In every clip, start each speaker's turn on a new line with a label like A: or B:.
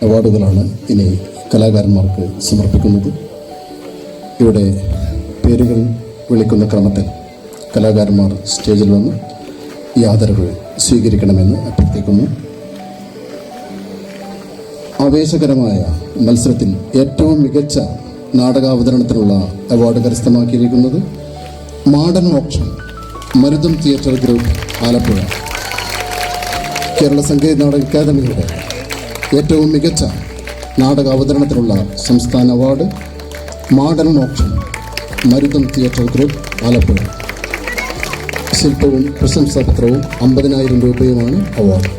A: അവാർഡുകളാണ് ഇനി കലാകാരന്മാർക്ക് സമർപ്പിക്കുന്നത്. ഇവിടെ പേരുകൾ വിളിക്കുന്ന ക്രമത്തിൽ കലാകാരന്മാർ സ്റ്റേജിൽ വന്ന് ഈ ആദരവ് സ്വീകരിക്കണമെന്ന് അഭ്യർത്ഥിക്കുന്നു. ആവേശകരമായ മത്സരത്തിൽ ഏറ്റവും മികച്ച നാടകാവതരണത്തിനുള്ള award കരസ്ഥമാക്കിയിരിക്കുന്നത് modern option Marutham theatre group Alappuzha. Kerala Sangeetha Nataka അക്കാദമിയുടെ ഏറ്റവും മികച്ച നാടക അവതരണത്തിനുള്ള സംസ്ഥാന award modern option Marutham theatre group Alappuzha. ശില്പവും പ്രശംസാപത്രവും അമ്പതിനായിരം രൂപയുമാണ് അവാർഡ്.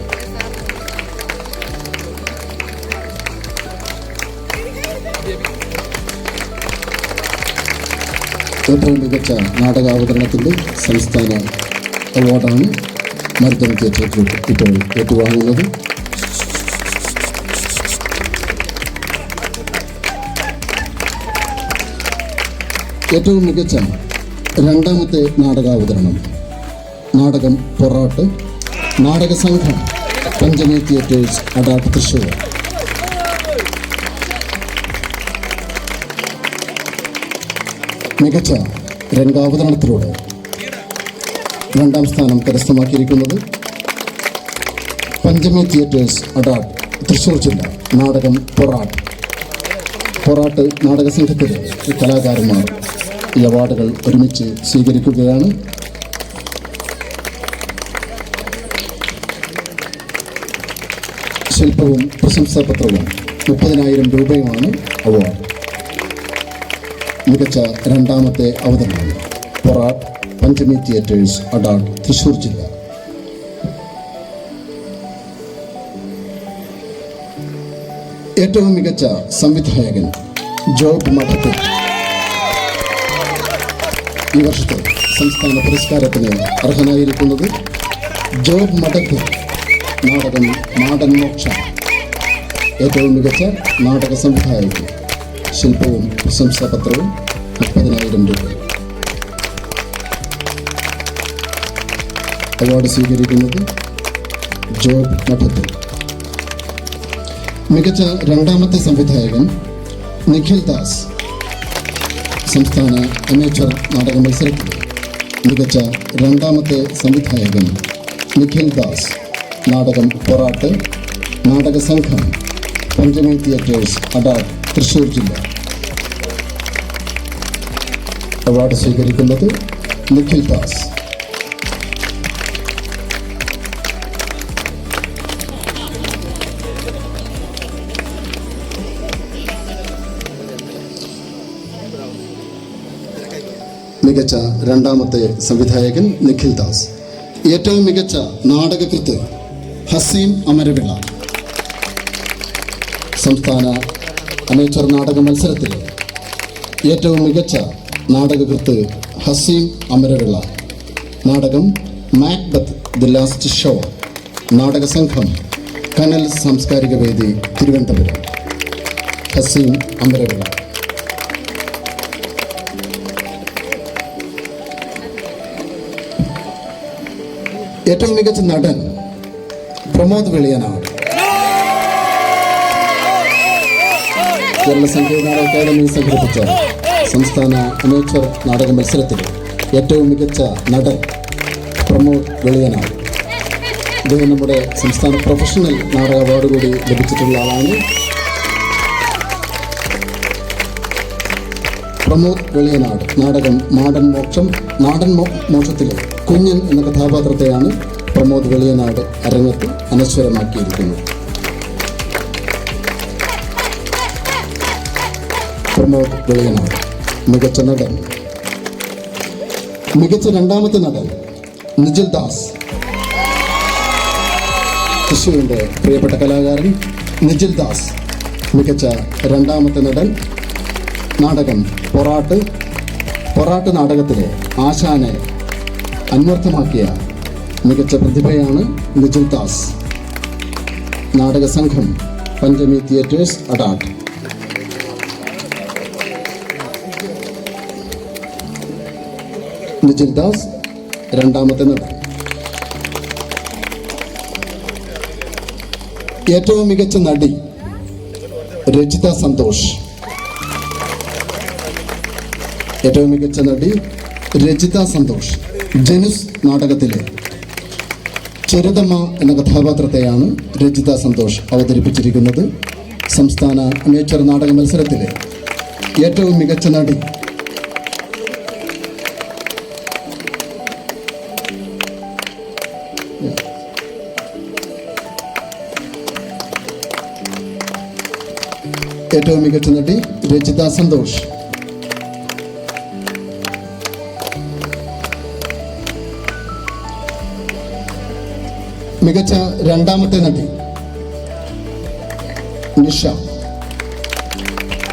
A: ഏറ്റവും മികച്ച നാടകാവതരണത്തിന്റെ സംസ്ഥാന അവാർഡാണ് മരുതം തിയേറ്റർ ഗ്രൂപ്പ്. ഇപ്പോൾ ഏറ്റുവാങ്ങുന്നത് ഏറ്റവും മികച്ച രണ്ടാമത്തെ നാടകാവതരണം. നാടകം പൊറാട്ട്. നാടക സംഘം പഞ്ചമി തിയേറ്റേഴ്സ് അഡാട്ട് തൃശ്ശൂർ. മികച്ച രംഗാവതരണത്തിലൂടെ രണ്ടാം സ്ഥാനം കരസ്ഥമാക്കിയിരിക്കുന്നത് പഞ്ചമി തിയേറ്റേഴ്സ് അഡാട്ട് തൃശ്ശൂർ ജില്ല നാടകം പൊറാട്ട്. പൊറാട്ട് നാടക സംഘത്തിലെ കലാകാരന്മാർ ഈ അവാർഡുകൾ ഒരുമിച്ച് സ്വീകരിക്കുകയാണ്. ശില്പവും പ്രശംസാപത്രവും മുപ്പതിനായിരം രൂപയുമാണ് അവാർഡ്. മികച്ച രണ്ടാമത്തെ അവതരണം പൊറാട്ട് പഞ്ചമി തിയേറ്റേഴ്സ് അഡാട്ട് തൃശൂർ ജില്ല. ഏറ്റവും മികച്ച സംവിധായകൻ ജോബ് മഠത്തിൽ ഈ വർഷത്തെ സംസ്ഥാന പുരസ്കാരത്തിന് അർഹനായിരിക്കുന്നത് ജോബ് മഠത്തിൽ നാടകം നാടൻ മോക്ഷ. ഏറ്റവും മികച്ച നാടക സംവിധായകൻ ശില്പവും പ്രശംസാപത്രവും മുപ്പതിനായിരം രൂപ. അവാർഡ് സ്വീകരിക്കുന്നത് ജോബ് മഠത്തിൽ മികച്ച രണ്ടാമത്തെ സംവിധായകൻ നിഖിൽ ദാസ്. സംസ്ഥാന അമേച്ചർ നാടക മത്സരത്തിൽ മികച്ച രണ്ടാമത്തെ സംവിധായകൻ നിഖിൽ ദാസ്. നാടകം പൊറാട്ട് നാടക സംഘം പഞ്ചമി തിയേറ്റേഴ്സ് അഡാട്ട് തൃശ്ശൂർ ജില്ല. അവാർഡ് സ്വീകരിക്കുന്നത് നിഖിൽ ദാസ്. മികച്ച രണ്ടാമത്തെ സംവിധായകൻ നിഖിൽ ദാസ്. ഏറ്റവും മികച്ച നാടകകൃത്ത് ഹസീം അമരവിള സംസ്ഥാന അമേച്ചർ നാടക മത്സരത്തിൽ ഏറ്റവും മികച്ച നാടകകൃത്ത് ഹസീം അമരവിള നാടകം മാക്ബത്ത് ദി ലാസ്റ്റ് ഷോ. നാടക സംഘം കനൽ സാംസ്കാരിക വേദി തിരുവനന്തപുരം. ഹസീം അമരവിള ഏറ്റവും മികച്ച നടൻ പ്രമോദ് വെളിയനാണ് കേരള സംഗീത നാടക അക്കാദമി സംഘടിപ്പിച്ച സംസ്ഥാന അമേച്ചർ നാടക മത്സരത്തിൽ ഏറ്റവും മികച്ച നടൻ പ്രമോദ് വെളിയനാണ് ഇദ്ദേഹം നമ്മുടെ സംസ്ഥാന പ്രൊഫഷണൽ നാടക അവാർഡ് കൂടി ലഭിച്ചിട്ടുള്ള ആളാണ്. പ്രമോദ് വെളിയനാട് നാടകം നാടൻ മോക്ഷം നാടൻ മോ മോക്ഷത്തിലെ കുഞ്ഞൻ എന്ന കഥാപാത്രത്തെയാണ് പ്രമോദ് വെളിയനാട് അരങ്ങത്ത് അനശ്വരമാക്കിയിരിക്കുന്നത്. പ്രമോദ് വെളിയനാട് മികച്ച നടൻ. മികച്ച രണ്ടാമത്തെ നടൻ നിജിൽ ദാസ്. ശിശുവിന്റെ പ്രിയപ്പെട്ട കലാകാരൻ നിജിൽ ദാസ്. മികച്ച രണ്ടാമത്തെ നടൻ നാടകം പൊറാട്ട് പൊറാട്ട് നാടകത്തിലെ ആശാനെ അന്വർത്ഥമാക്കിയ മികച്ച പ്രതിഭയാണ് നിജിൽ ദാസ്. നാടക സംഘം പഞ്ചമി തിയേറ്റേഴ്സ് അഡാട്ട് നിജിൽ ദാസ് രണ്ടാമത്തെ നടൻ ഏറ്റവും മികച്ച നടി രജിത സന്തോഷ്. ഏറ്റവും മികച്ച നടി രജിത സന്തോഷ്. ജനുസ് നാടകത്തിലെ ചെറുതമ്മ എന്ന കഥാപാത്രത്തെയാണ് രജിത സന്തോഷ് അവതരിപ്പിച്ചിരിക്കുന്നത്. സംസ്ഥാന അമേച്ചർ നാടക മത്സരത്തിലെ ഏറ്റവും മികച്ച നടി. ഏറ്റവും മികച്ച നടി രജിത സന്തോഷ്. മികച്ച രണ്ടാമത്തെ നടി നിഷ.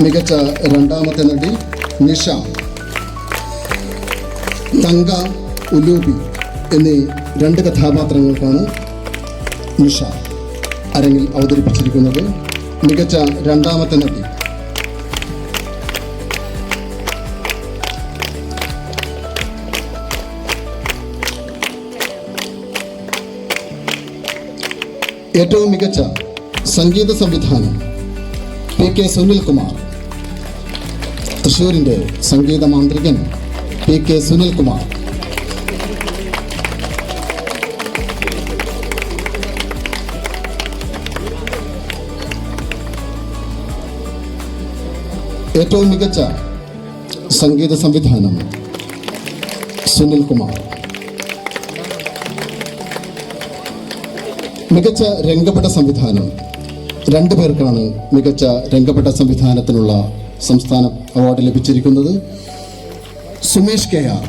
A: മികച്ച രണ്ടാമത്തെ നടി നിഷ. തങ്ക ഉലൂബി എന്നീ രണ്ട് കഥാപാത്രങ്ങൾക്കാണ് നിഷ അരങ്ങിൽ അവതരിപ്പിച്ചിരിക്കുന്നത്. മികച്ച രണ്ടാമത്തെ നടി ഏറ്റവും മികച്ച സംഗീത സംവിധാനം പി കെ സുനിൽകുമാർ. തൃശൂരിന്റെ സംഗീത മാന്ത്രികൻ പി കെ സുനിൽകുമാർ. ഏറ്റവും മികച്ച സംഗീത സംവിധാനം സുനിൽകുമാർ. മികച്ച രംഗപ്പെട്ട സംവിധാനം. രണ്ടു പേർക്കാണ് മികച്ച രംഗപ്പെട്ട സംവിധാനത്തിനുള്ള സംസ്ഥാന അവാർഡ് ലഭിച്ചിരിക്കുന്നത്. Sumesh K R.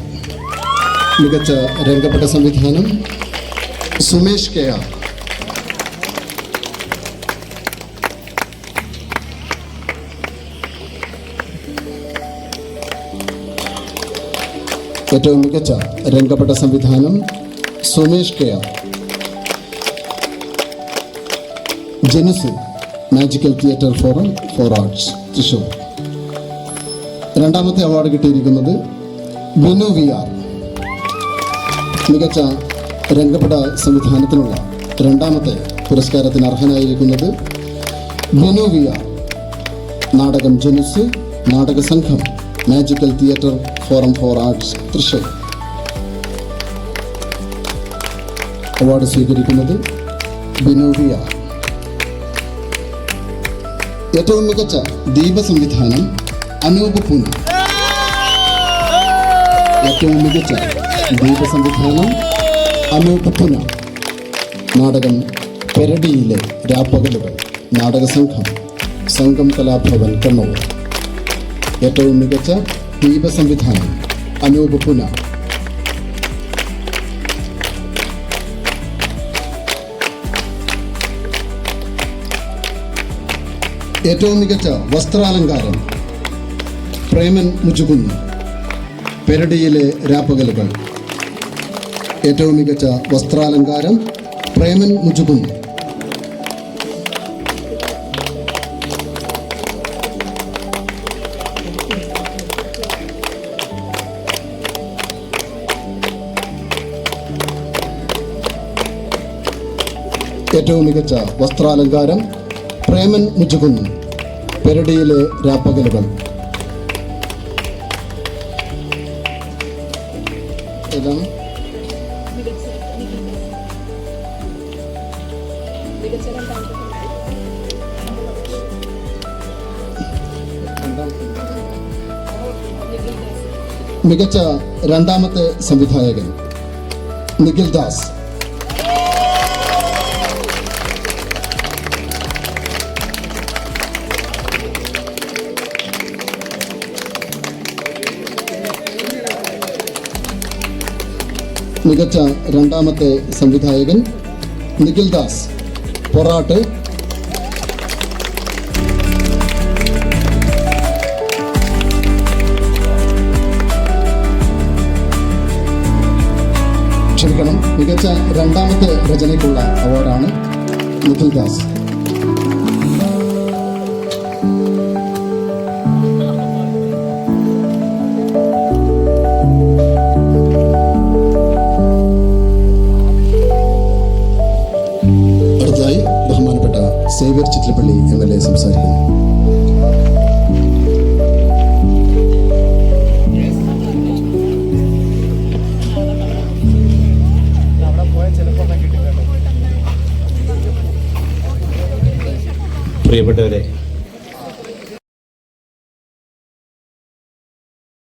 A: മികച്ച രംഗപ്പെട്ട സംവിധാനം. Sumesh K R. ഏറ്റവും മികച്ച രംഗപ്പെട്ട സംവിധാനം Sumesh K R. Janus magical theatre forum for arts Thrissur രണ്ടാമത്തെ അവാർഡ് കിട്ടിയിരിക്കുന്നത് ബിനു വി ആർ മികച്ച രംഗപട സംവിധാനത്തിനുള്ള രണ്ടാമത്തെ പുരസ്കാരത്തിന് അർഹനായിരിക്കുന്നത് ബിനു വി ആർ നാടകം ജനുസ് നാടക സംഘം magical theatre forum for arts Thrissur award സ്വീകരിക്കുന്നത് ബിനു ഏറ്റവും മികച്ച ദീപ സംവിധാനം അനൂപ് പുന. ഏറ്റവും മികച്ച ദീപ സംവിധാനം അനൂപ് പുന. നാടകം പെരടിയിലെ രാപ്പകലുകൾ നാടക സംഘം കലാഭവൻ കണ്ണൂർ. ഏറ്റവും മികച്ച ദീപ സംവിധാനം അനൂപ് പുന. ഏറ്റവും മികച്ച വസ്ത്രാലങ്കാരം പ്രേമൻ മുച്ചുകുന്ന് പെരടിയിലെ രാപ്പകലുകൾ. ഏറ്റവും മികച്ച വസ്ത്രാലങ്കാരം പ്രേമൻ മുച്ചുകുന്ന് ഏറ്റവും മികച്ച വസ്ത്രാലങ്കാരം പ്രേമൻ മുച്ചുകുന്ന് പെരടിയിലെ രാപ്പകലുകൾ. ഏതാണ് മികച്ച രണ്ടാമത്തെ സംവിധായകൻ നിഖിൽ ദാസ്. മികച്ച രണ്ടാമത്തെ സംവിധായകൻ നിഖിൽ ദാസ്. പൊറാട്ട്. ക്ഷമിക്കണം മികച്ച രണ്ടാമത്തെ രചനയ്ക്കുള്ള അവാർഡാണ് Nikhil Das. Xavier Chithrappally M L A സംസാരിക്കുന്നു.